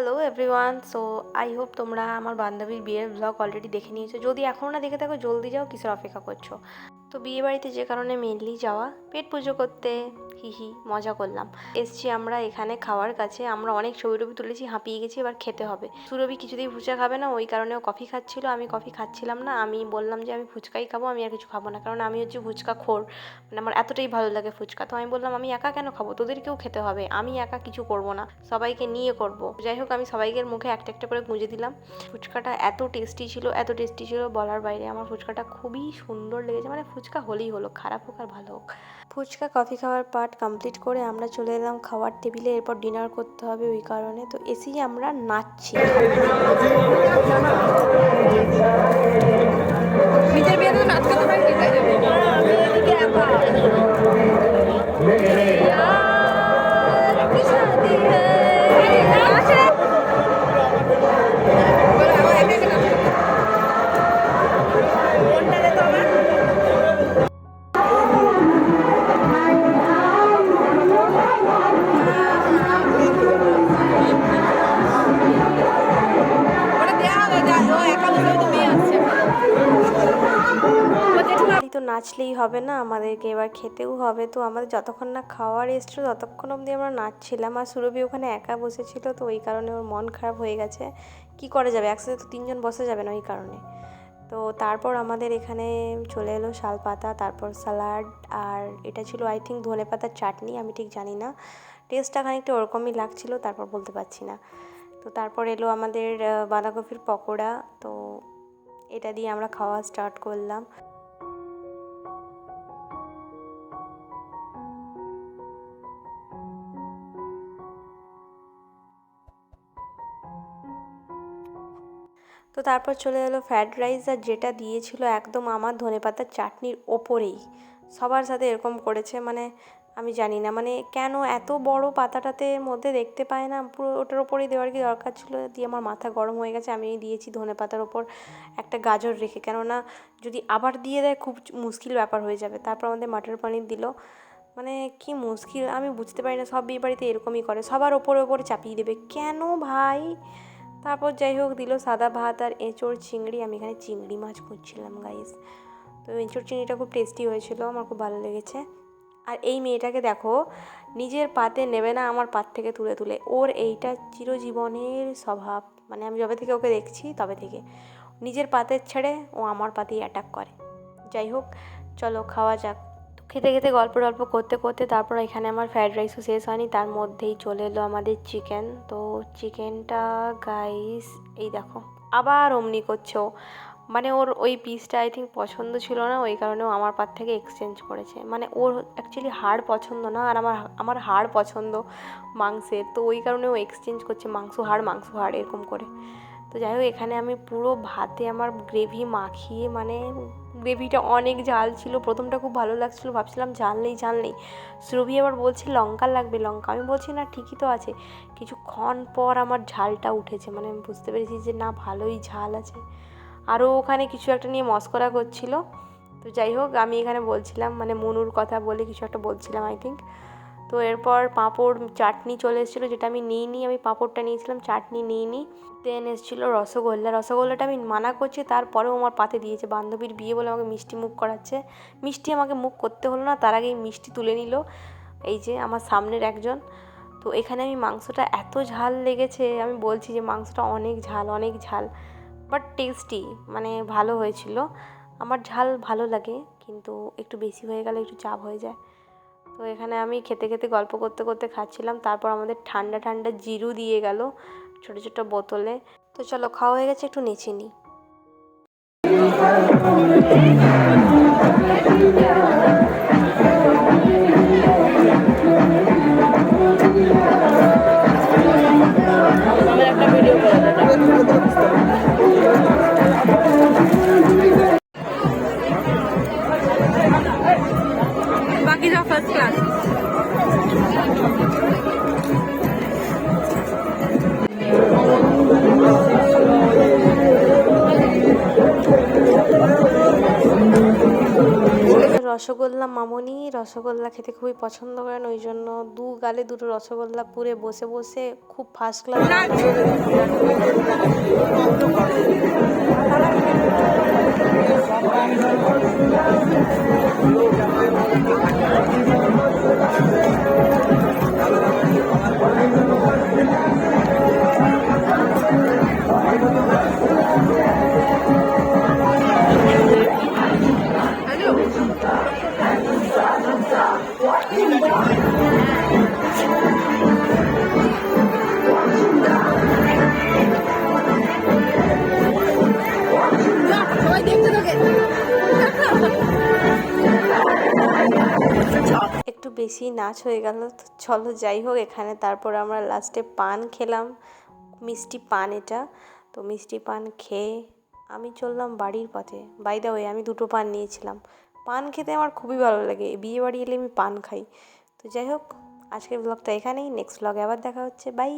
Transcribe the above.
Hello everyone so I hope তোমরা আমার বান্ধবীর বিয়ের ব্লগ অলরেডি দেখে নিয়েছো। যদি এখনও না দেখে থাকো, জলদি যাও, কিসের অপেক্ষা করছ? তো বিয়ে বাড়িতে যে কারণে মেনলি যাওয়া, পেট পুজো করতে, হি হি, মজা করলাম। এসছি আমরা এখানে খাওয়ার কাছে, আমরা অনেক ছবি টবি তুলেছি, হাঁপিয়ে গেছি, এবার খেতে হবে। সুরভি কিছুতেই ফুচকা খাবে না, ওই কারণে ও কফি খাচ্ছিল, আমি কফি খাচ্ছিলাম না, আমি বললাম যে আমি ফুচকাই খাব, আমি আর কিছু খাব না, কারণ আমি হচ্ছে ফুচকা খোর মানে আমার এতটাই ভালো লাগে ফুচকা, তো আমি বললাম, আমি একা কেন খাব? তোদেরকেও খেতে হবে, আমি একা কিছু করব না, সবাইকে নিয়ে করব। যাই হোক, আমি সবাইকে মুখে একটা একটা করে গুঁজে দিলাম। ফুচকাটা এত টেস্টি ছিল, এত টেস্টি ছিল, বলার বাইরে আমার ফুচকাটা খুবই সুন্দর লেগেছে মানে ফুচকা হলেই হলো খারাপ হোক আর ভালো হোক। ফুচকা কফি খাওয়ার পার্ট কমপ্লিট করে আমরা চলে এলাম খাওয়ার টেবিলে এরপর ডিনার করতে হবে ওই কারণে। তো এসেই আমরা নাচছি। নিজের বিয়েতে নাচ করতে পারি তো নাচলেই হবে না, আমাদেরকে এবার খেতেও হবে। তো আমাদের যতক্ষণ না খাওয়ার এসছিল, ততক্ষণ অবধি আমরা নাচছিলাম। আর সুরভি ওখানে একা বসেছিল, তো ওই কারণে ওর মন খারাপ হয়ে গেছে। কি করা যাবে? একসাথে তো তিনজন বসে যাবে না ওই কারণে। তো তারপর আমাদের এখানে চলে এলো শাল পাতা তারপর স্যালাড আর এটা ছিল আই থিঙ্ক ধনে পাতার চাটনি, আমি ঠিক জানি না। টেস্টটা খানিকটা ওরকমই লাগছিল, তারপর বলতে পারছি না। তো তারপর এলো আমাদের বাঁধাকপির পকোড়া। তো এটা দিয়ে আমরা খাওয়া স্টার্ট করলাম। তো তারপর চলে এলো ফ্রায়েড রাইস আর যেটা দিয়েছিল একদম আমার ধনেপাতার চাটনির ওপরেই। সবার সাথে এরকম করেছে মানে আমি জানি না মানে কেন এত বড় পাতাটাতে মধ্যে দেখতে পায় না? পুরো ওটার ওপরেই দেওয়ার কি দরকার ছিল? দিয়ে আমার মাথা গরম হয়ে গেছে, আমি দিয়েছি ধনে পাতার ওপর একটা গাজর রেখে। কেননা যদি আবার দিয়ে দেয়, খুব মুশকিল ব্যাপার হয়ে যাবে। তারপর আমাদের মাটার পনির দিল। মানে কি মুশকিল, আমি বুঝতে পারি না, সব বিয়ে বাড়িতে এরকমই করে। সবার ওপরে ওপরে চাপিয়ে দেবে। কেন ভাই? তারপর যাই হোক, দিল সাদা ভাত আর এঁচোড় চিংড়ি। আমি এখানে চিংড়ি মাছ খুঁজছিলাম গাইস তো এঁচোড় চিংড়িটা খুব টেস্টি হয়েছিল, আমার খুব ভালো লেগেছে। আর এই মেয়েটাকে দেখো, নিজের পাতে নেবে না, আমার পাত থেকে তুলে তুলে। ওর এইটা চিরজীবনের স্বভাব। মানে আমি যবে থেকে ওকে দেখছি, তবে থেকে। নিজের পাতে ছেড়ে ও আমার পাতেই অ্যাটাক করে। যাই হোক, চলো, খাওয়া যাক। খেতে খেতে গল্প টল্প করতে করতে তারপর এখানে আমার ফ্রায়েড রাইসও শেষ হয়নি, তার মধ্যেই চলে এলো আমাদের চিকেন তো চিকেনটা গাইস এই দেখো, আবার অমনি করছে মানে ওর ওই পিসটা আই থিঙ্ক পছন্দ ছিল না, ওই কারণে ও আমার পাত থেকে এক্সচেঞ্জ করেছে। মানে ওর অ্যাকচুয়ালি হাড় পছন্দ না, আর আমার আমার হাড় পছন্দ মাংসের। তো ওই কারণে ও এক্সচেঞ্জ করছে মাংস হাড় মাংস হাড়, এরকম করে। তো যাই হোক এখানে আমি পুরো ভাতে আমার গ্রেভি মাখিয়ে মানে গ্রেভিটা অনেক ঝাল ছিল, প্রথমটা খুব ভালো লাগছিল, ভাবছিলাম ঝাল নেই ঝাল নেই। সুরভি আবার বলছে, লঙ্কা লাগবে, লঙ্কা। আমি বলছি, না, ঠিকই তো আছে। কিছুক্ষণ পর আমার ঝালটা উঠেছে মানে আমি বুঝতে পেরেছি যে, না, ভালোই ঝাল আছে। আরও ওখানে কিছু একটা নিয়ে মস্করা করছিল। তো যাই হোক আমি এখানে বলছিলাম মানে মনুর কথা বলে কিছু একটা বলছিলাম আই থিঙ্ক তো এরপর পাঁপড় চাটনি চলে এসেছিল, যেটা আমি নিইনি, আমি পাঁপড়টা নিয়েছিলাম, চাটনি নিইনি। দেন এসেছিল রসগোল্লা। রসগোল্লাটা আমি মানা করছি, তারপরেও আমার পাতে দিয়েছে। বান্ধবীর বিয়ে বলে আমাকে মিষ্টি মুখ করাচ্ছে। মিষ্টি আমাকে মুখ করতে হলো না, তার আগেই মিষ্টি তুলে নিল। এই যে আমার সামনের একজন। তো এখানে আমি মাংসটা এত ঝাল লেগেছে, আমি বলছি যে মাংসটা অনেক ঝাল অনেক ঝাল। বাট টেস্টি মানে ভালো হয়েছিল। আমার ঝাল ভালো লাগে, কিন্তু একটু বেশি হয়ে গেলে একটু চাপ হয়ে যায়। তো এখানে আমি খেতে খেতে গল্প করতে করতে খাচ্ছিলাম। তারপর আমাদের ঠান্ডা ঠান্ডা জিরু দিয়ে গেল ছোট ছোট বোতলে। তো চলো, খাওয়া হয়ে গেছে, একটু নেচে নিই। আমার রসগোল্লা মামনি। রসগোল্লা খেতে খুবই পছন্দ করেন, ওই জন্য দু গালে দুটো রসগোল্লা পুরে বসে বসে খুব ফার্স্ট ক্লাস একটু বেশি নাচ হয়ে গেল চলো যাই হোক, এখানে তারপর আমরা লাস্টে পান খেলাম, মিষ্টি পান এটা। তো মিষ্টি পান খেয়ে আমি চললাম বাড়ির পথে। বাই দা ওয়ে আমি দুটো পান নিয়েছিলাম। পান খেতে আমার খুবই ভালো লাগে। বিয়ে বাড়ি এলে আমি পান খাই। তো যাই হোক আজকের ব্লগটা এখানেই নেক্সট ব্লগে আবার দেখা হচ্ছে বাই